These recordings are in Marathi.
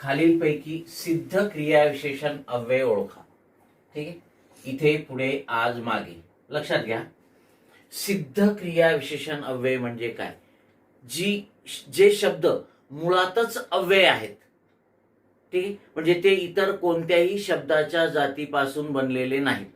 खालीलपैकी सिद्ध क्रियाविशेषण अव्यय ओळखा. ठीक आहे? इथे पुढे आज मागे. लक्षात घ्या. सिद्ध क्रियाविशेषण अव्यय म्हणजे काय? जी जे शब्द मुळातच अव्यय आहेत. ठीक आहे? म्हणजे ते इतर कोणत्याही शब्दाच्या जातीपासून बनलेले नाहीत.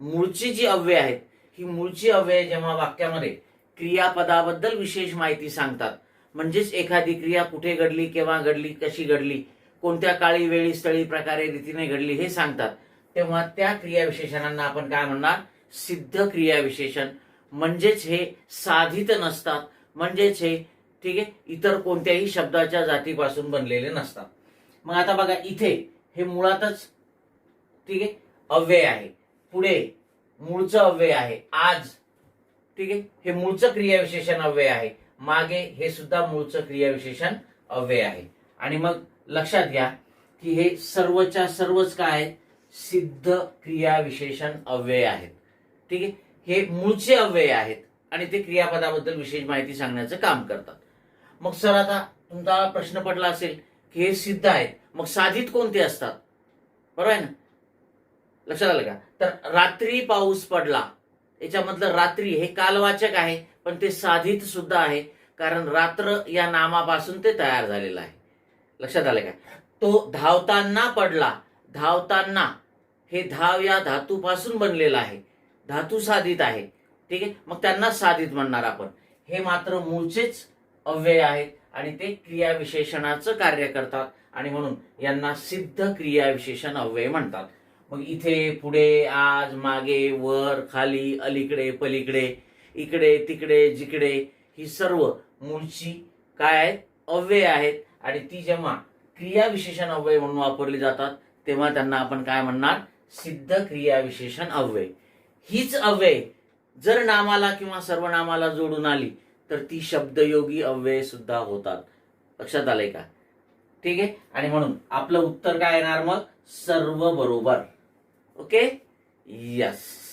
मूळची जी अव्यय आहेत ही मूळची अव्यय जेव्हा वाक्यामध्ये क्रियापदाबद्दल विशेष माहिती सांगतात म्हणजेच एखादी क्रिया कुठे घडली केव्हा घडली कशी घडली कोणत्या काळी वेळी स्थळी प्रकारे रीतीने घडली हे सांगतात. तेव्हा त्या क्रियाविशेषणांना आपण काय म्हणणार? सिद्ध क्रियाविशेषण. म्हणजेच हे साधित नसतात. म्हणजेच हे ठीक आहे इतर कोणत्याही शब्दाच्या जातीपासून बनलेले नसतात. मग आता बघा इथे हे मुळातच ठीक आहे अव्यय आहे. पुढे मूळचं अव्यय आहे. आज ठीक आहे हे मूळचं क्रियाविशेषण अव्यय आहे. मागे हे सुद्धा मूळचं क्रियाविशेषण अव्यय आहे. आणि मग लक्षात घ्या की हे सर्वच्या सर्वच काय? सिद्ध सिद्ध क्रियाविशेषण अव्यय आहेत. ठीक आहे? हे मूळचे अव्यय आहेत आणि ते क्रियापदाबद्दल विशेष माहिती सांगण्याचं काम करतात. मग सर आता तुमचा प्रश्न पडला असेल की हे सिद्ध आहेत. मग साधित कोणते असतात? बरोबर आहे ना? लक्षात आलं का? तर रात्री पाऊस पडला. याच्यामधलं रात्री हे कालवाचक आहे पण ते साधित सुद्धा आहे कारण रात्र या नामापासून ते तयार झालेलं आहे. लक्षात आलं का? तो धावताना पडला. धावताना. हे धाव या धातूपासून बनलेलं आहे. धातू साधित आहे. ठीक आहे? मग त्यांना साधित म्हणणार आपण. हे मात्र मूळचेच अव्यय आहेत आणि ते क्रियाविशेषणाचं कार्य करतात आणि म्हणून यांना सिद्ध क्रियाविशेषण अव्यय म्हणतात. मग इथे पुढे आज मागे वर खाली अलीकडे पलीकडे इकडे तिकडे जिकडे ही सर्व मूळची काय आहेत? अव्यय आहेत. आणि ती जेव्हा क्रियाविशेषण अव्यय म्हणून वापरली जातात तेव्हा त्यांना आपण काय म्हणणार? सिद्ध क्रियाविशेषण अव्यय. हीच अव्यय जर नामाला किंवा सर्वनामाला जोडून आली तर ती शब्दयोगी अव्यय सुद्धा होतात. लक्षात आलंय का? ठीक आहे? आणि म्हणून आपलं उत्तर काय येणार मग? सर्व बरोबर. ओके? यस